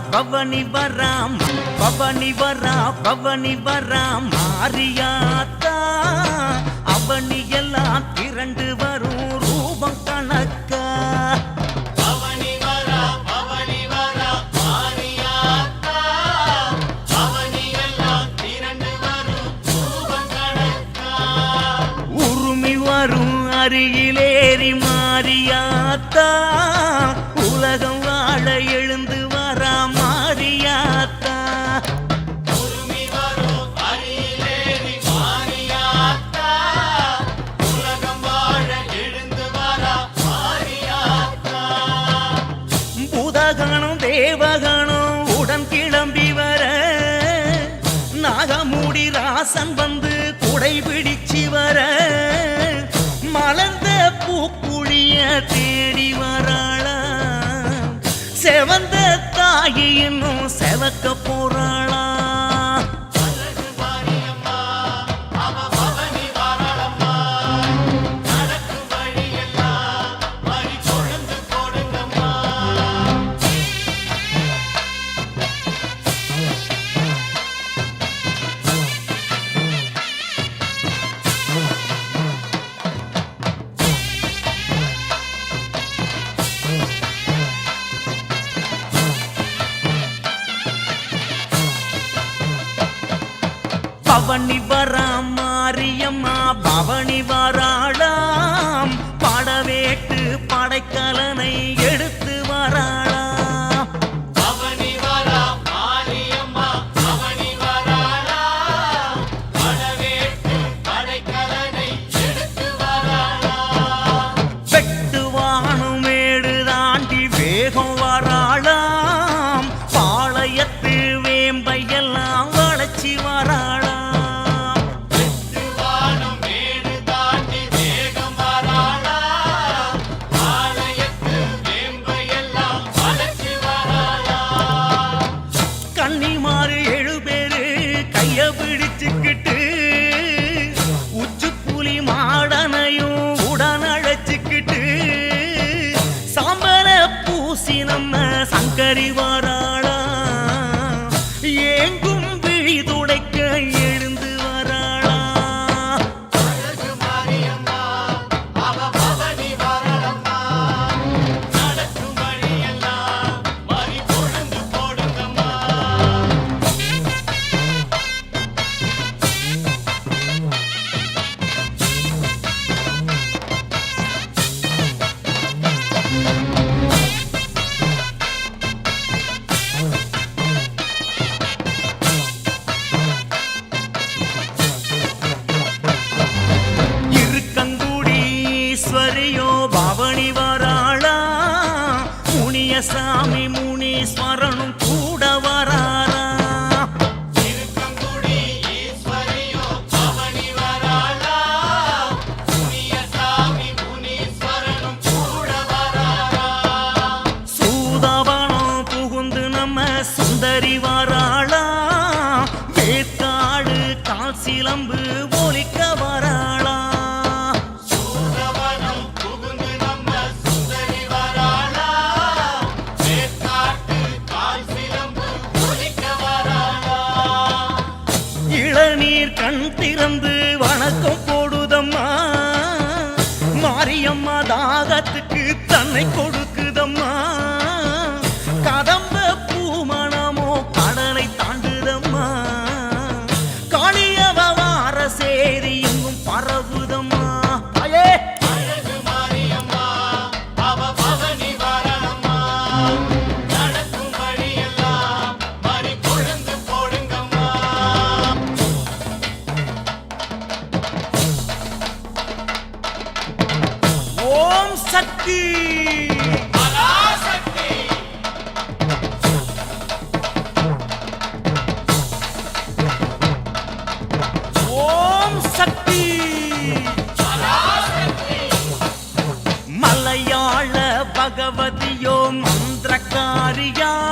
பவனி வராம் பவனி வரா பவனி வராம். மாரியாத்தா அவனி எல்லாம் திரண்டு வரும் ரூபம் கணக்கா. வரும் அருகிலேறி மாறியா வாசம் வந்து குடை பிடிச்சு வர மலர்ந்த பூப்புழிய தேடி வராளா செவந்த தாயி செவக்க போறாள் பவனி வரா மாரியம்மா பவனி வராளாம். படவேட்டு படைக்கலனை எடுத்து வராள் முனீஸ்வரியோ பவனி வராளா? முனியசாமி முனீஸ்வரனும் கண் திறந்து வணக்கம் போடுதம்மா. மாரியம்மா தாகத்துக்கு தன்னை கொடுத்து மாறியா?